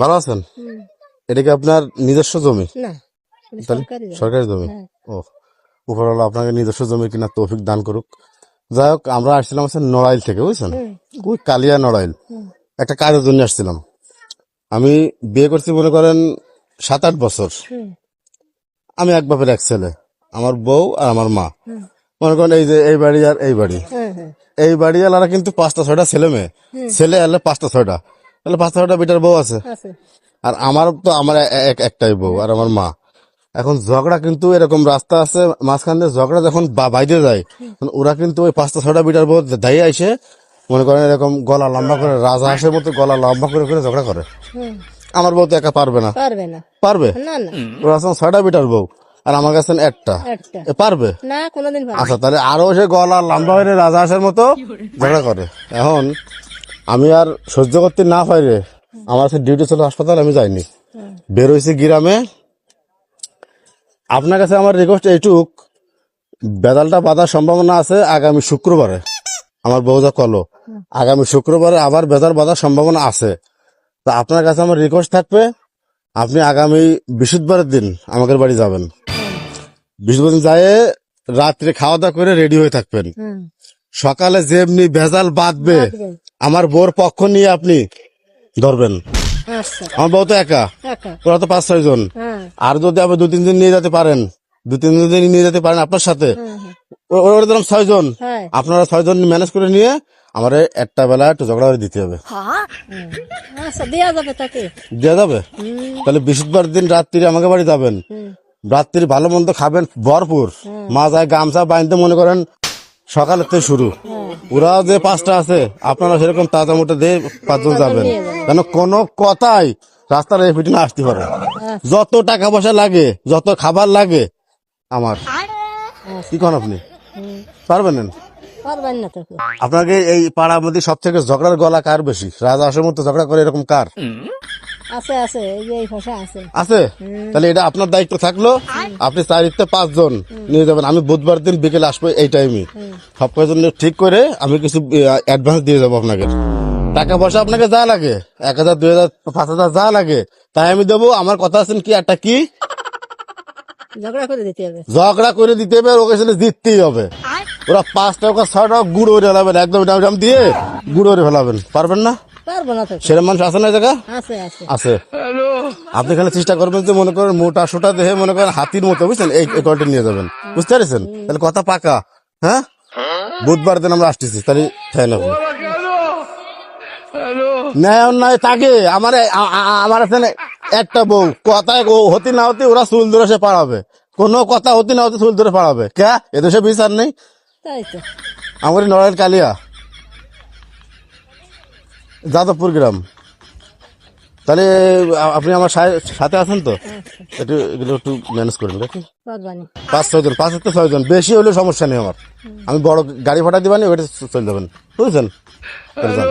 ভালো আছেন? এটা কি আপনার নিজস্ব জমি? না সরকারি জমি। হ্যাঁ। ও উপরওয়ালা আপনাকে নিজস্ব জমি কিনা তৌফিক দান করুক। যাই হোক আমরা আসছিলাম হচ্ছে নড়াইল থেকে বুঝছেন? ওই কালিয়া নড়াইল। একটা কাজের জন্য আসছিলাম। আমি বিয়ে করছি মনে করেন সাত আট বছর আমি এক বাপের এক ছেলে আমার বউ আর আমার মা। মনে করেন এই যে এই বাড়ি আর এই বাড়ি। এই বাড়ি এই বাড়িওয়ালারা কিন্তু পাঁচটা ছয়টা ছেলে মেয়ে। ছেলে এলে পাঁচটা ছয়টা। তাহলে পাঁচটা ছয়টা বেটার বউ আছে। আর আমার তো আমার একটাই বউ আর আমার মা। এখন ঝগড়া কিন্তু এরকম রাস্তা আছে মাঝখান দিয়ে ঝগড়া যখন বাইরে যায় ওরা কিন্তু ওই পাঁচটা ছয়টা বিটার বউ দাঁড়িয়ে আসে মনে করেন এরকম গলা লম্বা করে রাজা হাঁসের মতো গলা লম্বা করে করে ঝগড়া করে। আমার বউ তো একা পারবে না। পারবে না। পারবে? ওরা আছে ছয়টা বিটার বউ আর আমার কাছে একটা। পারবে? না কোনোদিন আচ্ছা তাহলে আরও সে গলা লম্বা হয়ে রাজা হাঁসের মতো ঝগড়া করে। এখন আমি আর সহ্য করতে না পারে আমার কাছে ডিউটি ছিল হাসপাতাল আমি যাইনি। বের হয়েছি গ্রামে। আপনার কাছে আমার রিকোয়েস্ট এইটুক বেদালটা বাঁধার সম্ভাবনা আছে আগামী শুক্রবারে। আমার বউ যা কলো আগামী শুক্রবারে আবার বেদাল বাঁধার সম্ভাবনা আছে। তা আপনার কাছে আমার রিকোয়েস্ট থাকবে আপনি আগামী বৃহস্পতিবারের দিন আমাদের বাড়ি যাবেন। বৃহস্পতিবার দিন যায় রাত্রে খাওয়া দাওয়া করে রেডি হয়ে থাকবেন। সকালে যেমনি ভেজাল বাঁধবে। আমার বউর পক্ষ নিয়ে আপনি ধরবেন। আচ্ছা। আমার বউ তো একা। ওরা তো পাঁচ ছয় জন। হ্যাঁ। আর যদি আপনি দু তিন দিন নিয়ে যেতে পারেন দু তিন দিন নিয়ে যেতে পারেন আপনার সাথে হ্যাঁ হ্যাঁ। ওরা ছয় জন। আপনারা ছয় জন ম্যানেজ করে নিয়ে আমার একটা বেলা একটু ঝগড়া করে দিতে হবে। আচ্ছা দেওয়া যাবে তাহলে বৃহস্পতিবার দিন রাত্রি আমাকে বাড়ি যাবেন। রাত্রি ভালো মন্দ খাবেন ভরপুর। মাথায় গামছা বাঁধতে মনে করেন সকালের থেকে শুরু। ওরা যে পাঁচটা আছে আপনারা সেরকম তাজা মোটা দিয়ে পাঁচজন যাবেন। কেন কোনো কথাই রাস্তার এই ফিটিনে আসতে পারে যত টাকা পয়সা লাগে যত খাবার লাগে আমার। কি কন আপনি? পারবেন না? পারবেন না তোকে আপনাকে এই পাড়ার মধ্যে সব থেকে ঝগড়ার গলা কার বেশি? রাজা আসের মতো ঝগড়া করে এরকম কার? আছে আছে এই যে এই ভাষা আছে। আছে? তাহলে এটা আপনার দায়িত্ব থাকল। আপনি চারিতে পাঁচজন নিয়ে যাবেন। আমি বুধবার দিন বিকেলে আসব এই টাইমে। সব কয়জন ঠিক করে আমি কিছু অ্যাডভান্স দিয়ে যাব আপনাকে। টাকা পয়সা আপনাকে যা লাগে এক হাজার দুই হাজার পাঁচ হাজার যা লাগে তাই আমি দেবো। আমার কথা আছেন কি একটা কি? ঝগড়া করে দিতে হবে। ঝগড়া করে দিতে হবে ওকে ছেলে জিততেই হবে। ওরা পাঁচ টাকা ছয় টাকা গুঁড়ো করে ফেলাবেন একদম দিয়ে গুঁড়ো করে ফেলাবেন। পারবেন না? পারব না তোকে সেরকম মানুষ আছে না জায়গা আছে আছে। আছে। আপনি এখানে চেষ্টা করবেন যে মনে করেন মোটা সোটা দেহে মনে করেন হাতির মতো বুঝছেন? এই নিয়ে যাবেন। বুঝতে পারছেন? তাহলে কথা পাকা হ্যাঁ? বুধবার দিন আমরা আসতেছি তাহলে তাই না ন্যায় অন্যায় তাকে আমার এখানে একটা বউ কথায় হতে না হতে ওরা চুল ধরে সে পাড়াবে কোনো কথা হতে না হতে চুল ধরে পাড়াবে কে? এদেশে বিচার নেই? তাই তো। আমার নড়াইল কালিয়া। যাদবপুর গ্রাম। তাহলে আপনি আমার সাথে আছেন তো? একটু এগুলো একটু ম্যানেজ করেন পাঁচ ছয়জন পাঁচ থেকে ছয়জন বেশি হলে সমস্যা নেই আমার। আমি বড় গাড়ি ভাড়া দিবানি ওইটা চলে যাবেন। বুঝছেন? যান